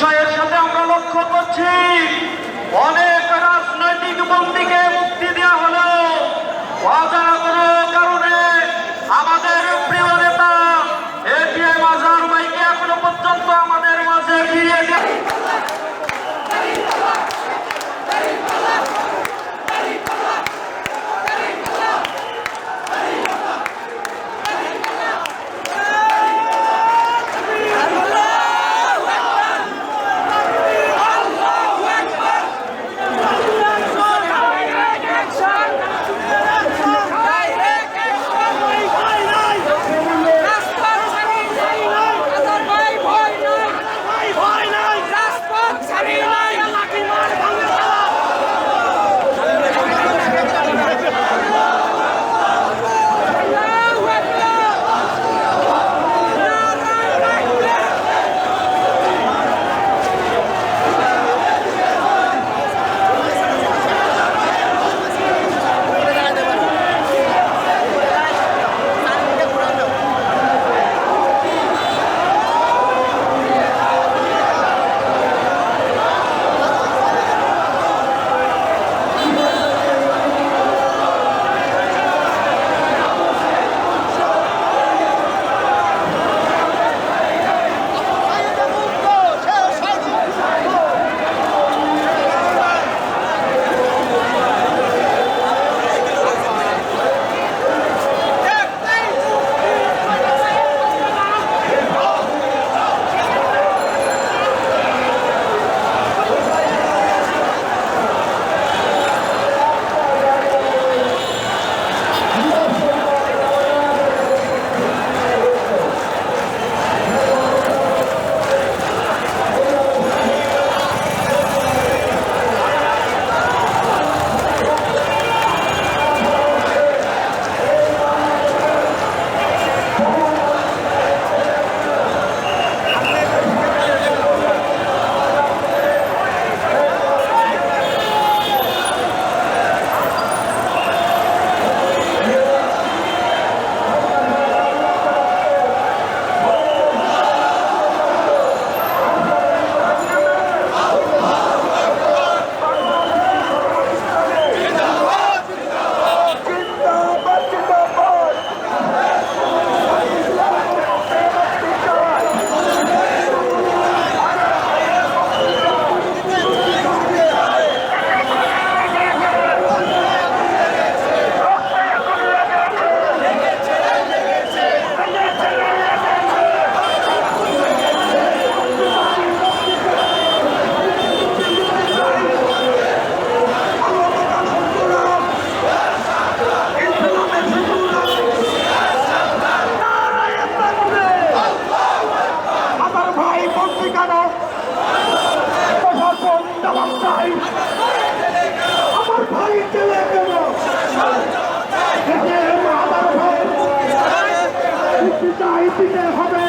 বিষয়ের সাথে আমরা লক্ষ্য করছি, অনেক রাজনৈতিক বন্দীকে মুক্তি দেওয়া হলো। আমাদের প্রিয় নেতা পর্যন্ত আমাদের মাঝে মুক্তি হবে।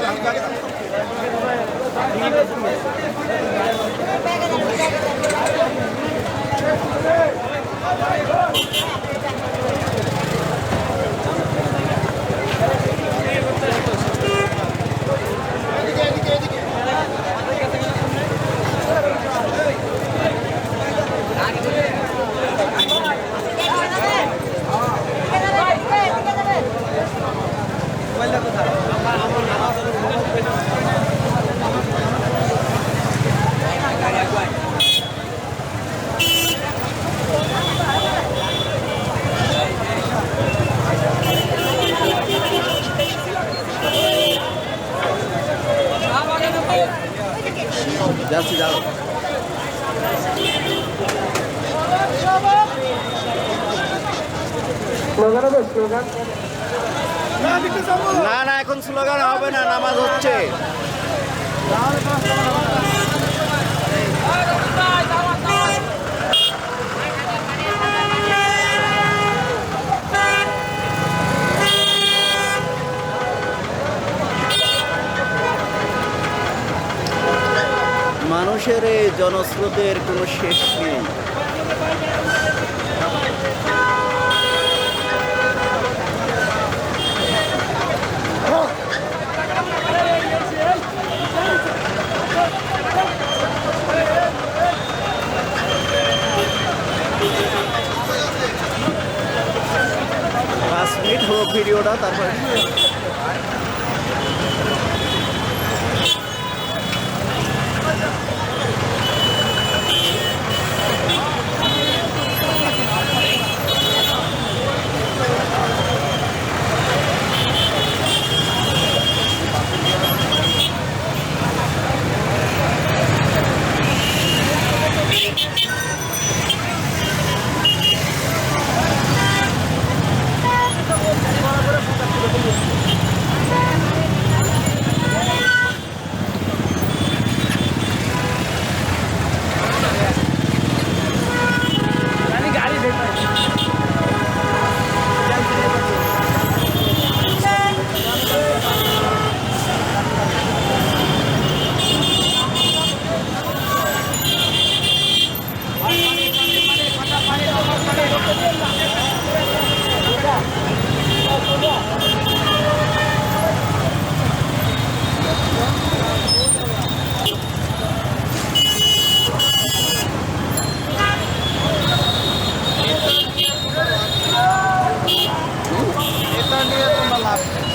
誰? স্লোগান? না না এখন স্লোগান হবে না নামাজ হচ্ছে। মানুষের জনস্রোতের কোনো শেষ নেই।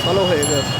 ভালো হয়ে গেছে।